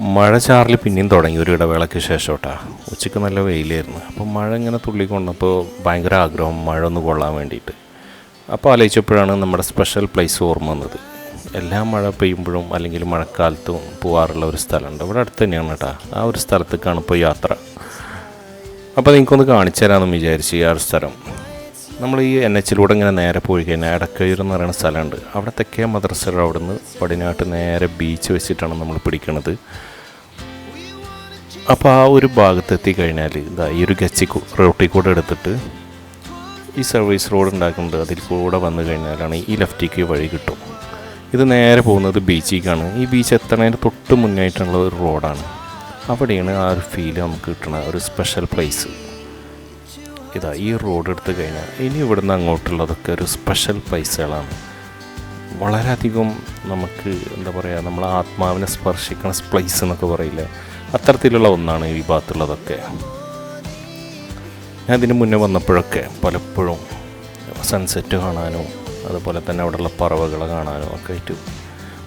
മഴ ചാറിൽ പിന്നെയും തുടങ്ങി ഒരു ഇടവേളയ്ക്ക് ശേഷം ഉച്ചയ്ക്ക് നല്ല വെയിലായിരുന്നു. അപ്പോൾ മഴ ഇങ്ങനെ തുള്ളിക്കൊണ്ടപ്പോൾ ഭയങ്കര ആഗ്രഹം മഴ ഒന്ന് കൊള്ളാൻ വേണ്ടിയിട്ട്. അപ്പോൾ ആലോചിച്ചപ്പോഴാണ് നമ്മുടെ സ്പെഷ്യൽ പ്ലേസ് ഓർമ്മ വന്നത്. എല്ലാ മഴ പെയ്യുമ്പോഴും അല്ലെങ്കിൽ മഴക്കാലത്തും പോകാറുള്ള ഒരു സ്ഥലമുണ്ട്. ഇവിടെ അടുത്ത് തന്നെയാണ് കേട്ടോ ആ ഒരു സ്ഥലത്തേക്കാണ് ഇപ്പോൾ യാത്ര. അപ്പോൾ നിങ്ങൾക്കൊന്ന് കാണിച്ചു തരാമെന്ന് വിചാരിച്ചു ആ ഒരു സ്ഥലം. നമ്മൾ ഈ എൻ എച്ചിലൂടെ ഇങ്ങനെ നേരെ പോയി കഴിഞ്ഞാൽ എടക്കയൂർ എന്ന് പറയുന്ന സ്ഥലമുണ്ട്. അവിടെ തെക്കേ മദ്രസയുടെ അവിടെ നിന്ന് പടിഞ്ഞാട്ട് നേരെ ബീച്ച് വെച്ചിട്ടാണ് നമ്മൾ പിടിക്കണത്. അപ്പോൾ ആ ഒരു ഭാഗത്തെത്തി കഴിഞ്ഞാൽ ഇതാ ഈ ഒരു ഗച്ചി റോട്ടിൽ കൂടെ എടുത്തിട്ട് ഈ സർവീസ് റോഡ് ഉണ്ടാക്കുന്നുണ്ട് അതിൽ കൂടെ വന്നു കഴിഞ്ഞാലാണ് ഈ ലെഫ്റ്റിക്ക് വഴി കിട്ടും. ഇത് നേരെ പോകുന്നത് ബീച്ചിലേക്കാണ് ഈ ബീച്ച് എത്തണതിന് തൊട്ട് മുന്നായിട്ടുള്ള ഒരു റോഡാണ് അവിടെയാണ് ആ ഒരു ഫീൽ നമുക്ക് കിട്ടുന്ന ഒരു സ്പെഷ്യൽ പ്ലേസ് ഇതാ ഈ റോഡ് എടുത്ത് കഴിഞ്ഞാൽ ഇനി ഇവിടുന്ന് അങ്ങോട്ടുള്ളതൊക്കെ ഒരു സ്പെഷ്യൽ പ്ലേസുകളാണ് വളരെയധികം നമുക്ക് എന്താ പറയുക നമ്മൾ ആത്മാവിനെ സ്പർശിക്കുന്ന പ്ലേസ് എന്നൊക്കെ പറയില്ലേ? അത്തരത്തിലുള്ള ഒന്നാണ് ഈ ഭാഗത്തുള്ളതൊക്കെ ഞാൻ ഇതിന് മുന്നേ വന്നപ്പോഴൊക്കെ പലപ്പോഴും സൺസെറ്റ് കാണാനോ അതുപോലെ തന്നെ അവിടെയുള്ള പറവകളെ കാണാനോ ഒക്കെ ആയിട്ട്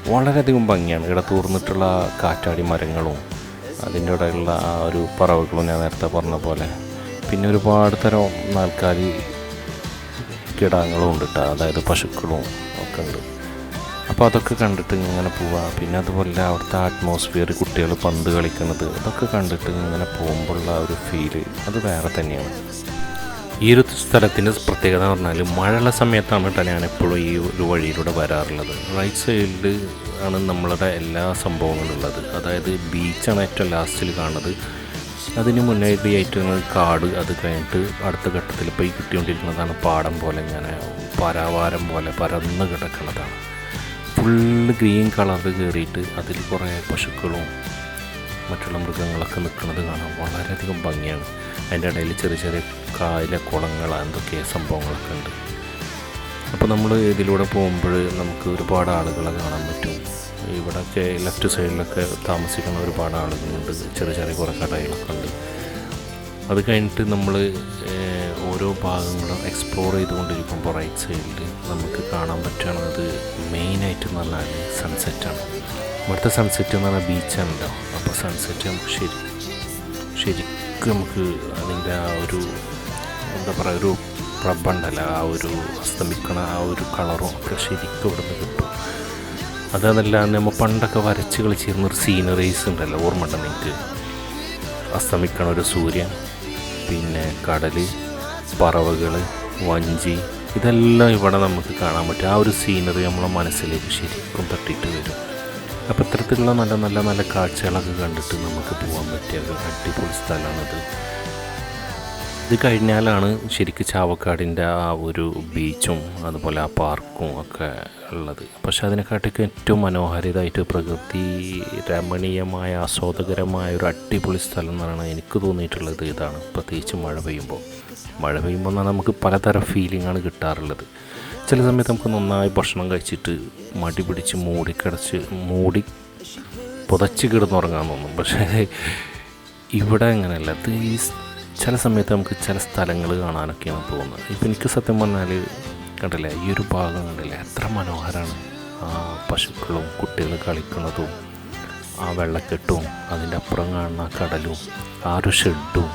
വളരെയധികം ഭംഗിയാണ്. ഇവിടെ തൂർന്നിട്ടുള്ള കാറ്റാടി മരങ്ങളും അതിന്റെ ഇടയിലുള്ള ആ ഒരു പറവകളും ഞാൻ നേരത്തെ പറഞ്ഞ പോലെ പിന്നെ ഒരുപാട് തരം നാൽക്കാലി കിടാങ്ങളും ഉണ്ട് കേട്ടോ അതായത് പശുക്കളും ഒക്കെ ഉണ്ട്. അപ്പോൾ അതൊക്കെ കണ്ടിട്ട് ഇങ്ങനെ പോവാം. പിന്നെ അതുപോലെ അവിടുത്തെ അറ്റ്മോസ്ഫിയർ കുട്ടികൾ പന്ത് കളിക്കുന്നത് അതൊക്കെ കണ്ടിട്ട് ഇങ്ങനെ പോകുമ്പോഴുള്ള ഒരു ഫീൽ അത് വേറെ തന്നെയാണ്. ഈ ഒരു സ്ഥലത്തിന്റെ പ്രത്യേകത എന്ന് പറഞ്ഞാൽ മഴയുള്ള സമയത്താണ് കേട്ടോ ഞാൻ എപ്പോഴും ഈ ഒരു വഴിയിലൂടെ വരാറുള്ളത്. റൈറ്റ് സൈഡിൽ ആണ് നമ്മളുടെ എല്ലാ സംഭവങ്ങളും ഉള്ളത് അതായത് ബീച്ചാണ് ഏറ്റവും ലാസ്റ്റിൽ കാണുന്നത്. അതിന് മുന്നോടിയായിട്ട് കാട് അത് കഴിഞ്ഞിട്ട് അടുത്ത ഘട്ടത്തിൽ പോയി കിട്ടിക്കൊണ്ടിരിക്കുന്നതാണ് പാടം പോലെ ഇങ്ങനെ പരാവാരം പോലെ പരന്ന് കിടക്കുന്നതാണ്. ഫുള്ള് ഗ്രീൻ കളറിൽ കയറിയിട്ട് അതിൽ കുറേ പശുക്കളും മറ്റുള്ള മൃഗങ്ങളൊക്കെ നിൽക്കുന്നത് കാണാം വളരെയധികം ഭംഗിയാണ്. അതിന്റെ ഇടയിൽ ചെറിയ ചെറിയ കായല കുളങ്ങൾ എന്തൊക്കെ സംഭവങ്ങളൊക്കെ ഉണ്ട്. അപ്പോൾ നമ്മൾ ഇതിലൂടെ പോകുമ്പോൾ നമുക്ക് ഒരുപാട് ആളുകളെ കാണാൻ പറ്റും. ഇവിടെയൊക്കെ ലെഫ്റ്റ് സൈഡിലൊക്കെ താമസിക്കുന്ന ഒരുപാട് ആളുകളുണ്ട്. ചെറിയ ചെറിയ കുറേ കടകളൊക്കെ ഉണ്ട്. അത് കഴിഞ്ഞിട്ട് നമ്മൾ ഓരോ ഭാഗങ്ങളും എക്സ്പ്ലോർ ചെയ്തുകൊണ്ടിരിക്കുമ്പോൾ റൈറ്റ് സൈഡിൽ നമുക്ക് കാണാൻ പറ്റുന്നത് മെയിനായിട്ട് എന്ന് പറഞ്ഞാൽ സൺസെറ്റാണ് ഇവിടുത്തെ സൺസെറ്റ് എന്ന് പറഞ്ഞാൽ ബീച്ചാണല്ലോ അപ്പോൾ സൺസെറ്റ് നമുക്ക് ശരി ശരിക്കും നമുക്ക് അതിന്റെ ആ ഒരു എന്താ പറയുക ഒരു പ്രബണ്ടല്ല ആ ഒരു അസ്തമിക്കണ ആ ഒരു കളറും ഒക്കെ ശരിക്കും ഇവിടുന്ന് കിട്ടും. അതല്ല നമ്മൾ പണ്ടൊക്കെ വരച്ച് കളിച്ചിരുന്ന ഒരു സീനറീസ് ഉണ്ടല്ലോ ഓർമ്മ ഉണ്ടോ നിങ്ങൾക്ക് അസ്തമിക്കണ ഒരു സൂര്യൻ പിന്നെ കടൽ പറവകൾ വഞ്ചി ഇതെല്ലാം ഇവിടെ നമുക്ക് കാണാൻ പറ്റും. ആ ഒരു സീനറി നമ്മളെ മനസ്സിലേക്ക് ശരിക്കും തട്ടിയിട്ട് വരും. അപ്പോൾ ഇത്തരത്തിലുള്ള നല്ല നല്ല നല്ല കാഴ്ചകളൊക്കെ കണ്ടിട്ട് നമുക്ക് പോകാൻ പറ്റിയ ഒരു അടിപൊളി സ്ഥലമാണത്. ഇത് കഴിഞ്ഞാലാണ് ശരിക്കും ചാവക്കാടിന്റെ ആ ഒരു ബീച്ചും അതുപോലെ ആ പാർക്കും ഒക്കെ ഉള്ളത്. പക്ഷെ അതിനെക്കാട്ടൊക്കെ ഏറ്റവും മനോഹരിതായിട്ട് പ്രകൃതി രമണീയമായ ആസ്വാദകരമായ ഒരു അടിപൊളി സ്ഥലം എന്ന് പറയുന്നത് എനിക്ക് തോന്നിയിട്ടുള്ളത്. ഇതാണ് പ്രത്യേകിച്ച് മഴ പെയ്യുമ്പോൾ. മഴ പെയ്യുമ്പോൾ എന്നാൽ നമുക്ക് പലതരം ഫീലിംഗാണ് കിട്ടാറുള്ളത്. ചില സമയത്ത് നമുക്ക് നന്നായി ഭക്ഷണം കഴിച്ചിട്ട് മടി പിടിച്ച് മൂടിക്കടച്ച് മൂടി പുതച്ച് കിടന്നുറങ്ങാൻ തോന്നും. പക്ഷേ ഇവിടെ അങ്ങനെയല്ല. ഈ ചില സമയത്ത് നമുക്ക് ചില സ്ഥലങ്ങൾ കാണാനൊക്കെയാണ് തോന്നുന്നത്. ഇപ്പം എനിക്ക് സത്യം പറഞ്ഞാൽ കണ്ടില്ലേ ഈ ഒരു ഭാഗം കണ്ടില്ലേ എത്ര മനോഹരമാണ് ആ പശുക്കളും കുട്ടികൾ കളിക്കുന്നതും ആ വെള്ളക്കെട്ടും അതിന്റെ അപ്പുറം കാണുന്ന ആ കടലും ആ ഒരു ഷെഡും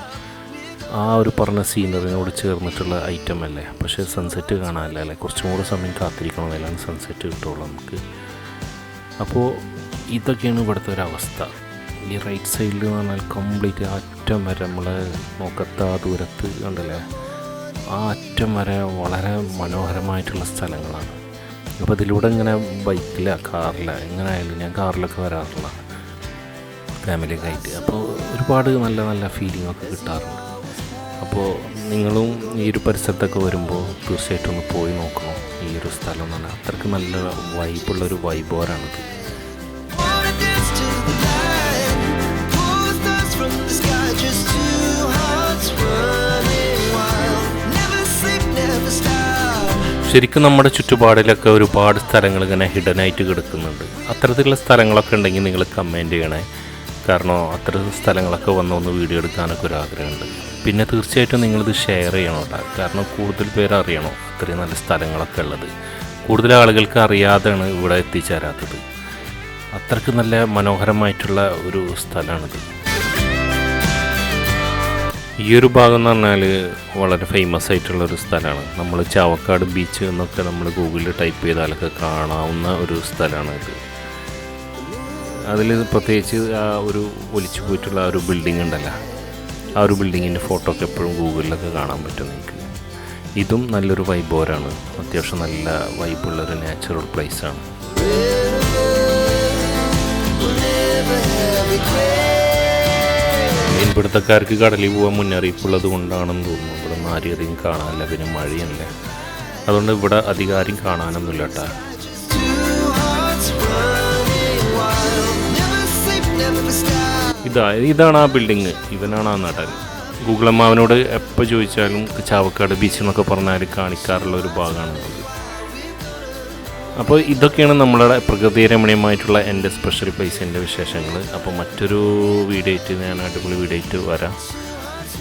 ആ ഒരു പറഞ്ഞ സീനറിനോട് ചേർന്നിട്ടുള്ള ഐറ്റം അല്ലേ? പക്ഷേ സൺസെറ്റ് കാണാനല്ല അല്ലേ? കുറച്ചും കൂടെ സമയം കാത്തിരിക്കണം എന്നാലാണ് സൺസെറ്റ് കിട്ടുള്ളൂ നമുക്ക്. അപ്പോൾ ഇതൊക്കെയാണ് ഇവിടുത്തെ ഒരു അവസ്ഥ. ഈ റൈറ്റ് സൈഡിൽ എന്ന് പറഞ്ഞാൽ കംപ്ലീറ്റ് അറ്റം വരെ നമ്മൾ നോക്കത്ത ആ ദൂരത്ത് ഉണ്ടല്ലേ ആ അറ്റം വരെ വളരെ മനോഹരമായിട്ടുള്ള സ്ഥലങ്ങളാണ്. അപ്പോൾ ഇതിലൂടെ ഇങ്ങനെ ബൈക്കില കാറില എങ്ങനെ ആയാലും ഞാൻ കാറിലൊക്കെ വരാറുള്ള ഫാമിലിയൊക്കെ ആയിട്ട്. അപ്പോൾ ഒരുപാട് നല്ല നല്ല ഫീലിംഗ് ഒക്കെ കിട്ടാറുണ്ട്. അപ്പോൾ നിങ്ങളും ഈ ഒരു പരിസരത്തൊക്കെ വരുമ്പോൾ തീർച്ചയായിട്ടും ഒന്ന് പോയി നോക്കണം. ഈ ഒരു സ്ഥലം എന്ന് പറഞ്ഞാൽ അത്രയ്ക്ക് നല്ല വൈബുള്ളൊരു വൈബോരാണിത് ശരിക്കും നമ്മുടെ ചുറ്റുപാടിലൊക്കെ ഒരുപാട് സ്ഥലങ്ങൾ ഇങ്ങനെ ഹിഡനായിട്ട് കിടക്കുന്നുണ്ട്. അത്തരത്തിലുള്ള സ്ഥലങ്ങളൊക്കെ ഉണ്ടെങ്കിൽ നിങ്ങൾ കമന്റ് ചെയ്യണേ. കാരണം അത്തരം സ്ഥലങ്ങളൊക്കെ വന്ന് ഒന്ന് വീഡിയോ എടുക്കാനൊക്കെ ഒരു ആഗ്രഹമുണ്ട്. പിന്നെ തീർച്ചയായിട്ടും നിങ്ങളിത് ഷെയർ ചെയ്യണം കേട്ടോ. കാരണം കൂടുതൽ പേര് അറിയണോ അത്രയും നല്ല സ്ഥലങ്ങളൊക്കെ ഉള്ളത്. കൂടുതൽ ആളുകൾക്ക് അറിയാതെയാണ് ഇവിടെ എത്തിച്ചേരാത്തത്. അത്രയ്ക്ക് നല്ല മനോഹരമായിട്ടുള്ള ഒരു സ്ഥലമാണിത്. ഈ ഒരു ഭാഗം എന്ന് പറഞ്ഞാൽ വളരെ ഫേമസ് ആയിട്ടുള്ള ഒരു സ്ഥലമാണ് നമ്മൾ ചാവക്കാട് ബീച്ച് എന്നൊക്കെ നമ്മൾ ഗൂഗിളിൽ ടൈപ്പ് ചെയ്താലൊക്കെ കാണാവുന്ന ഒരു സ്ഥലമാണ് ഇത്. അതിൽ പ്രത്യേകിച്ച് ആ ഒരു ഒലിച്ചു പോയിട്ടുള്ള ആ ഒരു ബിൽഡിംഗ് ഉണ്ടല്ലോ. ആ ഒരു ബിൽഡിങ്ങിന്റെ ഫോട്ടോ ഒക്കെ എപ്പോഴും ഗൂഗിളിലൊക്കെ കാണാൻ പറ്റും നിങ്ങൾക്ക് ഇതും നല്ലൊരു വൈബോരാണ് അത്യാവശ്യം നല്ല വൈബുള്ളൊരു നാച്ചുറൽ പ്ലേസാണ് മീൻപിടുത്തക്കാർക്ക് കടലിൽ പോകാൻ മുന്നറിയിപ്പുള്ളത് കൊണ്ടാണെന്ന് തോന്നുന്നു. ഇവിടെ നിന്ന് ആരും അധികം കാണാനില്ല. പിന്നെ മഴയല്ലേ. അതുകൊണ്ട് ഇവിടെ അധികം ആരും കാണാനൊന്നുമില്ല കേട്ടോ. ഇതാ ഇതാണ് ആ ബിൽഡിങ് ഇവനാണ് ആ നടൻ. ഗൂഗിൾ അമ്മാവനോട് എപ്പോൾ ചോദിച്ചാലും ചാവക്കാട് ബീച്ച് എന്നൊക്കെ പറഞ്ഞാൽ കാണിക്കാറുള്ള ഒരു ഭാഗമാണ് അപ്പോൾ ഇതൊക്കെയാണ് നമ്മളുടെ പ്രകൃതി രമണീയമായിട്ടുള്ള എന്റെ സ്പെഷ്യൽ പൈസേന്റെ വിശേഷങ്ങൾ. അപ്പോൾ മറ്റൊരു വീഡിയോ ആയിട്ട് ഞാൻ അടിപൊളി വീഡിയോ ആയിട്ട് വരാം.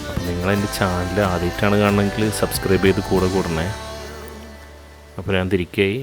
അപ്പോൾ നിങ്ങളെന്റെ ചാനൽ ആദ്യമായിട്ടാണ് കാണണമെങ്കിൽ സബ്സ്ക്രൈബ് ചെയ്ത് കൂടെ കൂടണേ. അപ്പോൾ ഞാൻ തിരിക്കായി.